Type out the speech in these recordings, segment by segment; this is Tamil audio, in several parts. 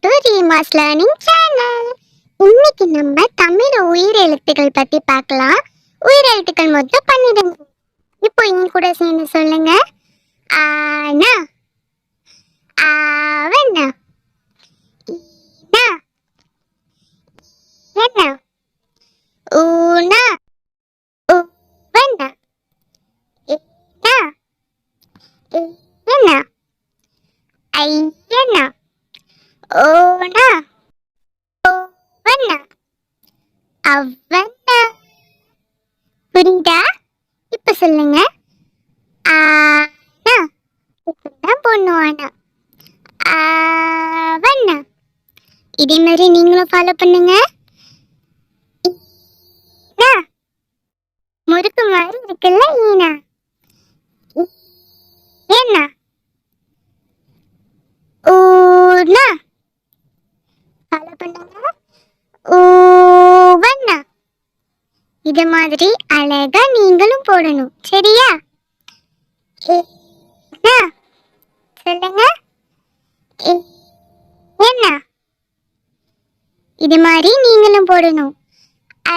டு ரீமாஸ் லேர்னிங் சேனல் இன்னைக்கு நம்ம தமிழ் உயிர் எழுத்துக்கள் பத்தி பார்க்கலாம். உயிர் எழுத்துக்கள் மொத்தம் பண்ணிடுங்க. இப்போ இங்க கூட சேர்ந்து சொல்லுங்க. ஆனா ஆவண்ணா. ஈனா. என்ன ஊனா. உவண்ணா. என்ன ஓனா ஓவனா அவனா புரியுதா இப்ப சொல்லுங்க ஆனா இப்பதான் பொண்ணு ஆனா அவனா இதே மாதிரி நீங்களும் ஃபாலோ பண்ணுங்க ஈனா. முறுக்கு மாதிரி இருக்குல்ல ஈனா இது மாதிரி அழகா நீங்களும் போடணும். சரியா? சொல்லுங்க. என்ன இது மாதிரி நீங்களும் போடணும்.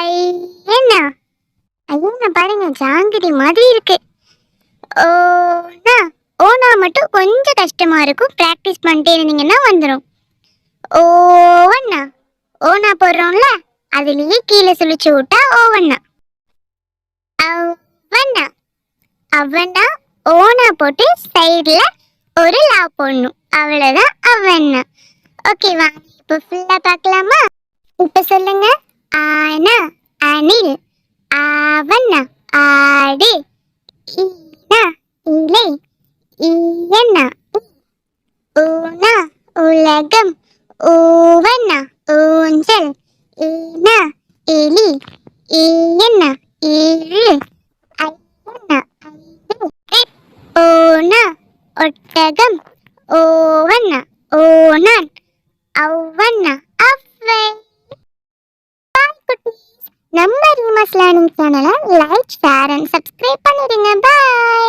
ஐ என்ன ஐயோ நான் பாருங்க ஜாங்கிரி மாதிரி இருக்கு. ஓனா ஓனா மட்டும் கொஞ்சம் கஷ்டமா இருக்கும். ப்ராக்டிஸ் பண்ணிட்டே இருந்தீங்கன்னா வந்துடும் ஓவண்ணா ஓனா போடுறோம்ல? அதுலயே கீழே சுழிச்சு விட்டா ஓவண்ணா அவண்ணா அவண்ணா ஓனா போட்டு சைடுல ஒரு லா போடணும். அவ்வளவுதான் அவண்ணா ஓகேவா வாங்க இப்போ ஃபுல்லா பார்க்கலாமா? இப்போ சொல்லுங்க. ஆனா அணில் ஆவண்ணா ஆடு ஈனா இலை ஈயண்ணா ஊனா உலகம் ஊவண்ணா ஊஞ்சல் ஈனா எலி ஈயண்ணா ஏழு ஐயண்ணா ஐந்து ஓனா ஒட்டகம் ஓவண்ணா ஓனான் அவ்வண்ணா அவ்வை. Bye, குட்டீஸ். நம்ம ரீமாஸ் லேர்னிங் சேனலை லைக் ஷேர் அண்ட் சப்ஸ்கிரைப் பண்ணிடுங்க. பாய்